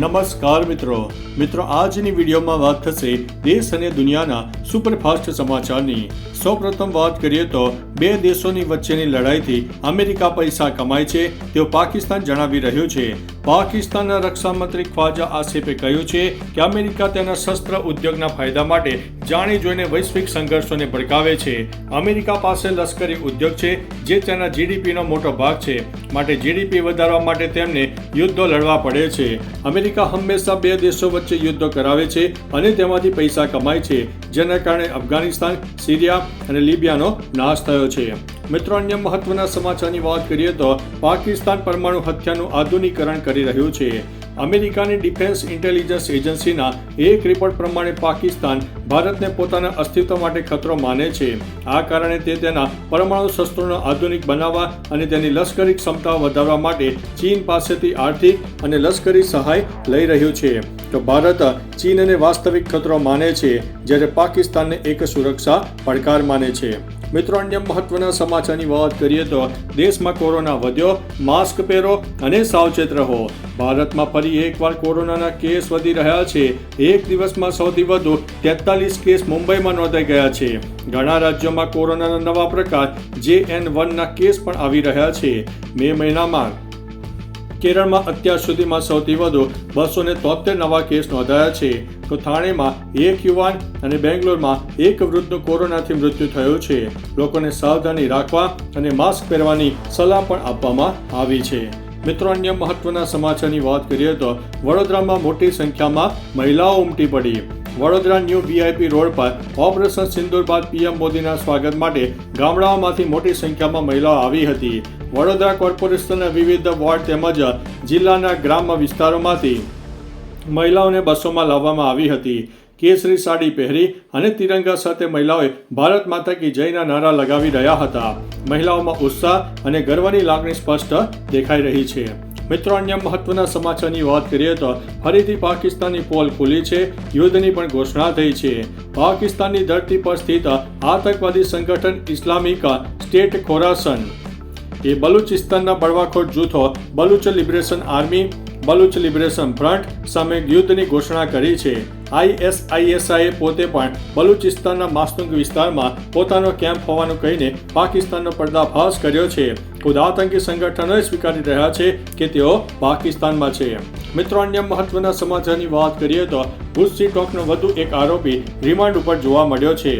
નમસ્કાર મિત્રો. મિત્રો, આજની વિડીયોમાં વાત થશે દેશ અને દુનિયાના સુપરફાસ્ટ સમાચારની. સૌપ્રથમ વાત કરીએ તો બે દેશોની વચ્ચેની લડાઈથી અમેરિકા પૈસા કમાય છે તેવું પાકિસ્તાન જણાવી રહ્યું છે. પાકિસ્તાનના રક્ષામંત્રી ખ્વાજા આસિફે કહ્યું છે કે અમેરિકા તેના શસ્ત્ર ઉદ્યોગના ફાયદા માટે જાણી જોઈને વૈશ્વિક સંઘર્ષોને ભડકાવે છે. અમેરિકા પાસે લશ્કરી ઉદ્યોગ છે, જે તેના જીડીપીનો મોટો ભાગ છે. માટે જીડીપી વધારવા માટે તેમને યુદ્ધો લડવા પડે છે. અમેરિકા હંમેશા બે દેશો વચ્ચે યુદ્ધો કરાવે છે અને તેમાંથી પૈસા કમાય છે, જેના કારણે અફઘાનિસ્તાન, સિરિયા અને લિબિયાનો નાશ થયો છે. મિત્રો, અન્ય મહત્વના સમાચારની વાત કરીએ તો પાકિસ્તાન પરમાણુ હત્યાનું આધુનિકરણ કરી રહ્યું છે. અમેરિકાની ડિફેન્સ ઇન્ટેલિજન્સ એજન્સીના એક રિપોર્ટ પ્રમાણે પાકિસ્તાન ભારતને પોતાના અસ્તિત્વ માટે ખતરો માને છે. આ કારણે તે તેના પરમાણુ શસ્ત્રોને આધુનિક બનાવવા અને તેની લશ્કરી ક્ષમતા વધારવા માટે ચીન પાસેથી આર્થિક અને લશ્કરી સહાય લઈ રહ્યું છે. તો ભારત ચીનને વાસ્તવિક ખતરો માને છે, જ્યારે પાકિસ્તાનને એક સુરક્ષા પડકાર માને છે. મિત્રો, અન્ય મહત્વના સમાચારની વાત કરીએ તો દેશમાં કોરોના વધ્યો, માસ્ક પહેરો અને સાવચેત રહો. ભારતમાં ફરી એકવાર કોરોનાના કેસ વધી રહ્યા છે. એક દિવસમાં સૌથી વધુ તેતાલીસ કેસ મુંબઈમાં નોંધાઈ ગયા છે. ઘણા રાજ્યોમાં કોરોનાના નવા પ્રકાર જે એન વનના કેસ પણ આવી રહ્યા છે. મે મહિનામાં કેરળમાં અત્યાર સુધીમાં સૌથી વધુ બસો ને તોતેર નવા કેસ નોંધાયા છે. તો થાણેમાં એક યુવાન અને બેંગ્લોરમાં એક વૃદ્ધનું કોરોનાથી મૃત્યુ થયું છે. લોકોને સાવધાની રાખવા અને માસ્ક પહેરવાની સલાહ પણ આપવામાં આવી છે. મિત્રો, અન્ય મહત્વના સમાચારની વાત કરીએ તો વડોદરામાં મોટી સંખ્યામાં મહિલાઓ ઉમટી પડી. વડોદરા ન્યૂ વીઆઈપી રોડ પર ઓપરેશન સિંદુર બાદ પીએમ મોદીના સ્વાગત માટે ગામડાઓમાંથી મોટી સંખ્યામાં મહિલાઓ આવી હતી. વડોદરા કોર્પોરેશનના વિવિધ વોર્ડ તેમજ જિલ્લાના ગ્રામ્ય વિસ્તારોમાંથી મહિલાઓને બસોમાં લાવવામાં આવી હતી. કેસરી સાડી પહેરી અને તિરંગા સાથે મહિલાઓએ ભારત માતા કી જયના નારા લગાવી રહ્યા હતા. મહિલાઓમાં ઉત્સાહ અને ગર્વની લાગણી સ્પષ્ટ દેખાઈ રહી છે. મિત્રો, અન્ય મહત્વના સમાચારની વાત કરીએ તો ફરીથી પાકિસ્તાનની પોલ ખુલી છે, યુદ્ધની પણ ઘોષણા થઈ છે. પાકિસ્તાનની ધરતી પર સ્થિત આતંકવાદી સંગઠન ઇસ્લામિક સ્ટેટ ખોરાસન. એ બલુચિસ્તાનના બળવાખોર જૂથો Baloch Liberation Army Baloch Liberation Front સામે યુદ્ધની ઘોષણા કરી છે. આઈએસઆઈએસઆઈએ પોતે પણ બલુચિસ્તાનના માસ્તુંગ વિસ્તારમાં પોતાનો કેમ્પ હોવાનું કહીને પાકિસ્તાનનો પર્દાફાશ કર્યો છે. ખુદ આતંકી સંગઠનોએ સ્વીકારી રહ્યા છે કે તેઓ પાકિસ્તાનમાં છે. મિત્રો, અન્ય મહત્વના સમાચારની વાત કરીએ તો ગુસ્સી ટોકનો વધુ એક આરોપી રિમાન્ડ ઉપર જોવા મળ્યો છે.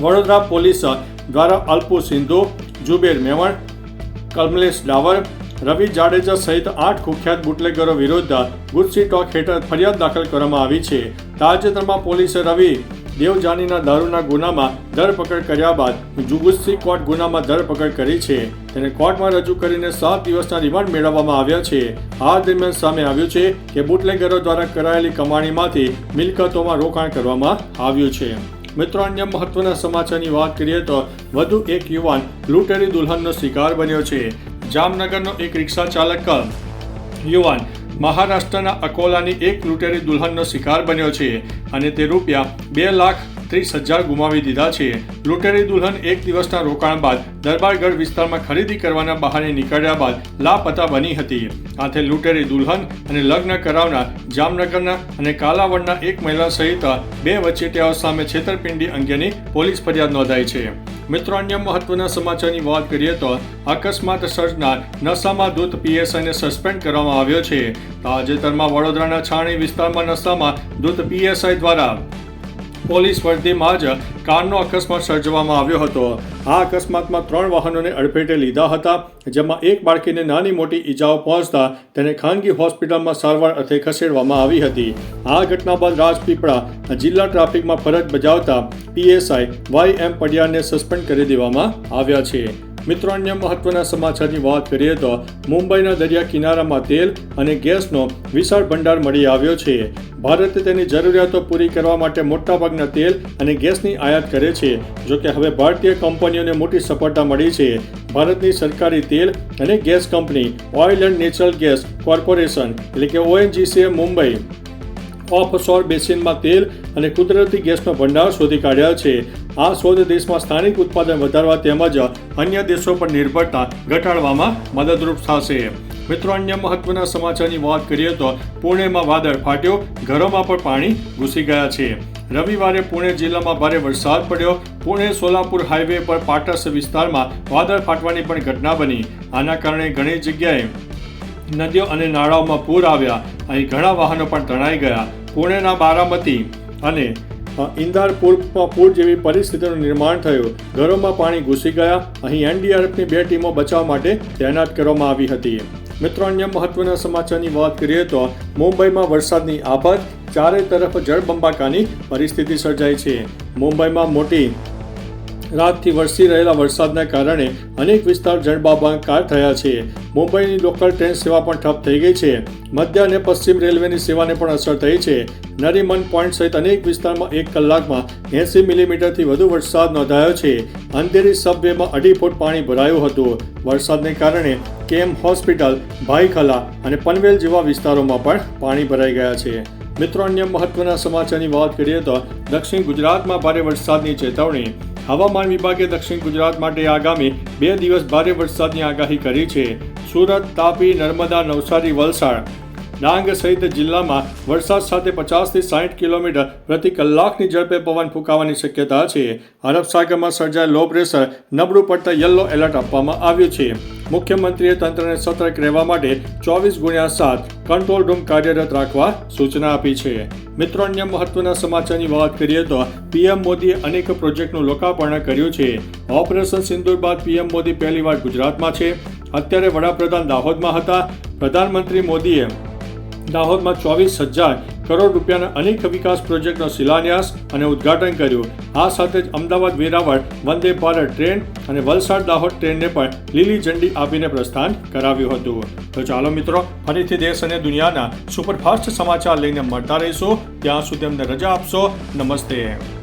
વડોદરા પોલીસ દ્વારા અલ્પુ સિંધુ, જુબેર મેવણ કમલેશ ડાવર રવિ જાડેજા સહિત આઠ કુખ્યાત બુટલેગરો વિરુદ્ધ ગુરસી ટોક હેઠળ ફરિયાદ દાખલ કરવામાં આવી છે. તાજેતરમાં પોલીસે રવિ દેવજાનીના દારૂના ગુનામાં ધરપકડ કર્યા બાદ જુગુસ્સી કોર્ટ ગુનામાં ધરપકડ કરી છે. તેને કોર્ટમાં રજૂ કરીને સાત દિવસના રિમાન્ડ મેળવવામાં આવ્યા છે. આ દરમિયાન સામે આવ્યું છે કે બુટલેગરો દ્વારા કરાયેલી કમાણીમાંથી મિલકતોમાં રોકાણ કરવામાં આવ્યું છે. મિત્રો, અન્ય મહત્વના સમાચારની વાત કરીએ તો વધુ એક યુવાન લૂંટેરી દુલ્હનનો શિકાર બન્યો છે. જામનગરનો એક રિક્ષા ચાલક યુવાન મહારાષ્ટ્રના અકોલાની એક લૂંટેરી દુલ્હનનો શિકાર બન્યો છે અને તે રૂપિયા બે લાખ ત્રીસ હજાર ગુમાવી દીધા છે. લૂંટેરી દુલ્હન એક દિવસના રોકાણ બાદ દરબારગઢ વિસ્તારમાં ખરીદી કરવાના બહાને નીકળ્યા બાદ લાપતા બની હતી. આથી લૂંટેરી દુલ્હન અને લગ્ન કરાવનાર જામનગરના અને કાલાવડના એક મહિલા સહિત બે વચેટિયાઓ સામે છેતરપિંડી અંગેની પોલીસ ફરિયાદ નોંધાઈ છે. મિત્રો, અન્ય મહત્વના સમાચારની વાત કરીએ તો અકસ્માત સર્જનાર નશામાં દૂત પીએસઆઈને સસ્પેન્ડ કરવામાં આવ્યો છે. તાજેતરમાં વડોદરાના છાણી વિસ્તારમાં નશામાં દૂત પીએસઆઈ દ્વારા પોલીસ વર્દીમાં જ કારનો અકસ્માત સર્જવામાં આવ્યો હતો. આ અકસ્માતમાં ત્રણ વાહનોને અડફેટે લીધા હતા, જેમાં એક બાળકીને નાની મોટી ઈજાઓ પહોંચતા તેને ખાનગી હોસ્પિટલમાં સારવાર અર્થે ખસેડવામાં આવી હતી. આ ઘટના બાદ રાજપીપળા જિલ્લા ટ્રાફિકમાં ફરજ બજાવતા પીએસઆઈ વાય એમ પડિયાને સસ્પેન્ડ કરી દેવામાં આવ્યા છે. મિત્રો, અન્ય મહત્વના સમાચારની વાત કરીએ તો મુંબઈના દરિયા કિનારામાં તેલ અને ગેસનો વિશાળ ભંડાર મળી આવ્યો છે. ભારતે તેની જરૂરિયાતો પૂરી કરવા માટે મોટાભાગના તેલ અને ગેસની આયાત કરે છે. જોકે હવે ભારતીય કંપનીઓને મોટી સફળતા મળી છે. ભારતની સરકારી તેલ અને gas company oil and natural gas corporation એટલે કે ઓએનજીસીએ મુંબઈ ઓફશોર બેસિનમાં તેલ અને કુદરતી ગેસનો ભંડાર શોધી કાઢ્યા છે. આ શોધ દેશમાં સ્થાનિક ઉત્પાદન વધારવા તેમજ અન્ય દેશો પર નિર્ભરતા ઘટાડવામાં મદદરૂપ થશે. મિત્રો, અન્ય મહત્વના સમાચારની વાત કરીએ તો પુણેમાં વાદળ ફાટ્યો, ઘરોમાં પણ પાણી ઘૂસી ગયા છે. રવિવારે પુણે જિલ્લામાં ભારે વરસાદ પડ્યો. પુણે સોલાપુર હાઈવે પર પાટસ વિસ્તારમાં વાદળ ફાટવાની પણ ઘટના બની. આના કારણે ઘણી જગ્યાએ નદીઓ અને નાળાઓમાં પૂર આવ્યા. અહીં ઘણા વાહનો પણ તણાઈ ગયા. પુણેના બારામતી અને અ, ઇન્દારપુરમાં પૂર જેવી પરિસ્થિતિનું નિર્માણ થયું. ઘરોમાં પાણી ઘૂસી ગયા. અહીં એનડીઆરએફની બે ટીમો બચાવ માટે તૈનાત કરવામાં આવી હતી. મિત્રો અન્ય મહત્વના સમાચારની વાત કરીએ તો મુંબઈમાં વરસાદની આફત. ચારે તરફ જળબંબાકાની પરિસ્થિતિ સર્જાઈ છે. મુંબઈમાં મોટી રાતથી વરસી રહેલા વરસાદના કારણે અનેક વિસ્તાર જળબાબાંકાર થયા છે. મુંબઈની લોકલ ટ્રેન સેવા પણ ઠપ થઈ ગઈ છે. મધ્ય અને પશ્ચિમ રેલવેની સેવાને પણ અસર થઈ છે. નરીમન પોઈન્ટ સહિત અનેક વિસ્તારમાં એક કલાકમાં એંસી મિલીમીટરથી વધુ વરસાદ નોંધાયો છે. અંધેરી સબવેમાં અઢી ફૂટ પાણી ભરાયું હતું. વરસાદને કારણે કેમ હોસ્પિટલ, ભાઈખલા અને પનવેલ જેવા વિસ્તારોમાં પણ પાણી ભરાઈ ગયા છે. મિત્રો, અન્ય મહત્વના સમાચારની વાત કરીએ તો દક્ષિણ ગુજરાતમાં ભારે વરસાદની ચેતવણી. હવામાન વિભાગે દક્ષિણ ગુજરાત માટે આગામી બે દિવસ ભારે વરસાદની આગાહી કરી છે. સુરત, તાપી, નર્મદા, નવસારી, વલસાડ, ડાંગ સહિત જિલ્લામાં વરસાદ સાથે પચાસથી સાઠ કિલોમીટર પ્રતિ કલાકની ઝડપે પવન ફૂંકાવાની શક્યતા છે. અરબ સાગરમાં સર્જાયેલ લો પ્રેશર નબળું પડતા યલો એલર્ટ આપવામાં આવ્યું છે. મુખ્યમંત્રીએ તંત્રને સતર્ક રહેવા માટે ચોવીસ ગુણ્યા સાત કંટ્રોલ રૂમ કાર્યરત રાખવા સૂચના આપી છે. મિત્રો, અન્ય મહત્વના સમાચારની વાત કરીએ તો પીએમ મોદીએ અનેક પ્રોજેક્ટનું લોકાર્પણ કર્યું છે. ઓપરેશન સિંદુર બાદ પીએમ મોદી પહેલીવાર ગુજરાતમાં છે. અત્યારે વડાપ્રધાન દાહોદમાં હતા. પ્રધાનમંત્રી મોદીએ દાહોદમાં ચોવીસ હજાર કરોડ રૂપિયાના અનેક વિકાસ પ્રોજેક્ટનો શિલાન્યાસ અને ઉદ્ઘાટન કર્યું. આ સાથે જ અમદાવાદ વેરાવળ, વંદે ભારત ટ્રેન અને વલસાડ દાહોદ ટ્રેનને પણ લીલી ઝંડી આપીને પ્રસ્થાન કરાવ્યું હતું. તો ચાલો મિત્રો, ફરીથી દેશ અને દુનિયાના સુપરફાસ્ટ સમાચાર લઈને મળતા રહીશું. ત્યાં સુધી અમને રજા આપશો. નમસ્તે.